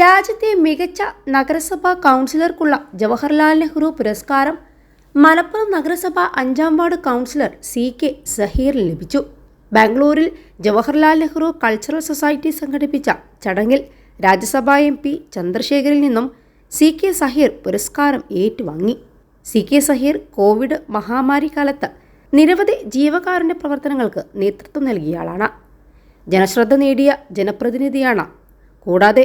രാജ്യത്തെ മികച്ച നഗരസഭാ കൗൺസിലർക്കുള്ള ജവഹർലാൽ നെഹ്റു പുരസ്കാരം മലപ്പുറം നഗരസഭ അഞ്ചാം വാർഡ് കൗൺസിലർ സി കെ സഹീറിന് ലഭിച്ചു. ബാംഗ്ലൂരിൽ ജവഹർലാൽ നെഹ്റു കൾച്ചറൽ സൊസൈറ്റി സംഘടിപ്പിച്ച ചടങ്ങിൽ രാജ്യസഭാ എം പി ചന്ദ്രശേഖരിൽ നിന്നും സി കെ സഹീർ പുരസ്കാരം ഏറ്റുവാങ്ങി. സി കെ സഹീർ കോവിഡ് മഹാമാരി കാലത്ത് നിരവധി ജീവകാരുണ്യ പ്രവർത്തനങ്ങൾക്ക് നേതൃത്വം നൽകിയ ആളാണ്. ജനശ്രദ്ധ നേടിയ ജനപ്രതിനിധിയാണ്. കൂടാതെ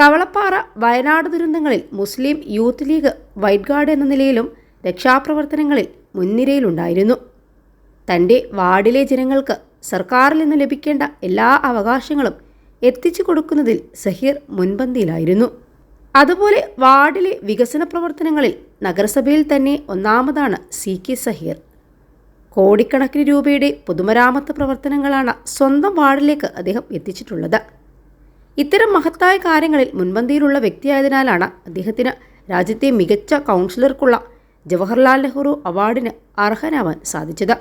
കവളപ്പാറ വയനാട് ദുരന്തങ്ങളിൽ Muslim Youth League White Guard എന്ന നിലയിലും രക്ഷാപ്രവർത്തനങ്ങളിൽ മുൻനിരയിലുണ്ടായിരുന്നു. തന്റെ വാർഡിലെ ജനങ്ങൾക്ക് സർക്കാരിൽ നിന്ന് ലഭിക്കേണ്ട എല്ലാ അവകാശങ്ങളും എത്തിച്ചു കൊടുക്കുന്നതിൽ സഹീർ മുൻപന്തിയിലായിരുന്നു. അതുപോലെ വാർഡിലെ വികസന പ്രവർത്തനങ്ങളിൽ നഗരസഭയിൽ തന്നെ ഒന്നാമതാണ് സി കെ സഹീർ. കോടിക്കണക്കിന് രൂപയുടെ പൊതുമരാമത്ത് പ്രവർത്തനങ്ങളാണ് സ്വന്തം വാർഡിലേക്ക് അദ്ദേഹം എത്തിച്ചിട്ടുള്ളത്. ഇത്തരം മഹത്തായ കാര്യങ്ങളിൽ മുൻപന്തിയിലുള്ള വ്യക്തിയായതിനാലാണ് അദ്ദേഹത്തിന് രാജ്യത്തെ മികച്ച കൗൺസിലർക്കുള്ള ജവഹർലാൽ നെഹ്റു അവാർഡിന് അർഹനാവാൻ സാധിച്ചത്.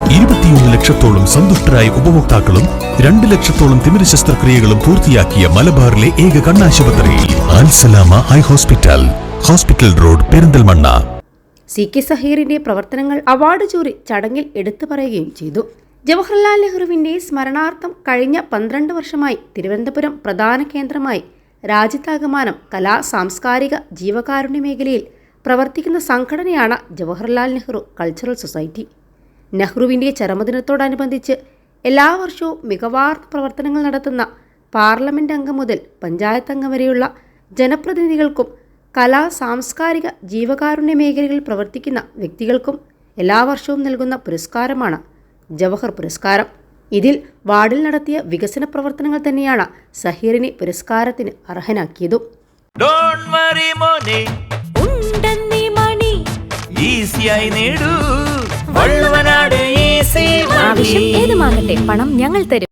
ഇരുപത്തിയൊന്ന് ലക്ഷത്തോളം സന്തുഷ്ടരായ ഉപഭോക്താക്കളും രണ്ട് ലക്ഷത്തോളം തിമിര ശസ്ത്രക്രിയകളും പൂർത്തിയാക്കിയ മലബാറിലെ ഏക കണ്ണാശുപത്രിയിൽ Al Salama high hospital hospital road Perinthalmanna. C K സഹീറിന്റെ പ്രവർത്തനങ്ങൾ അവാർഡ് ജൂറി ചടങ്ങിൽ എടുത്തു പറയുകയും ചെയ്തു. ജവഹർലാൽ നെഹ്റുവിന്റെ സ്മരണാർത്ഥം കഴിഞ്ഞ പന്ത്രണ്ട് വർഷമായി തിരുവനന്തപുരം പ്രധാന കേന്ദ്രമായി രാജ്യത്താകമാനം കലാ സാംസ്കാരിക ജീവകാരുണ്യ മേഖലയിൽ പ്രവർത്തിക്കുന്ന സംഘടനയാണ് ജവഹർലാൽ നെഹ്റു കൾച്ചറൽ സൊസൈറ്റി. നെഹ്റുവിന്റെ ചരമദിനത്തോടനുബന്ധിച്ച് എല്ലാ വർഷവും മികവാർന്ന പ്രവർത്തനങ്ങൾ നടത്തുന്ന പാർലമെന്റ് അംഗം മുതൽ പഞ്ചായത്ത് അംഗം വരെയുള്ള ജനപ്രതിനിധികൾക്കും കലാ സാംസ്കാരിക ജീവകാരുണ്യ മേഖലകളിൽ പ്രവർത്തിക്കുന്ന വ്യക്തികൾക്കും എല്ലാ വർഷവും നൽകുന്ന പുരസ്കാരമാണ് ജവഹർ പുരസ്കാരം. ഇതിൽ വാർഡിൽ നടത്തിയ വികസന പ്രവർത്തനങ്ങൾ തന്നെയാണ് സഹീറിനെ പുരസ്കാരത്തിന് അർഹനാക്കിയതും. ഏത് മാറട്ടെ മോനെ. ഉണ്ടെന്നീ മണി. ഈസിയായി നേടൂ. വള്ളുവനാട് ഈസി ആവശ്യം ഏതുമാകട്ടെ പണം ഞങ്ങൾ തരും.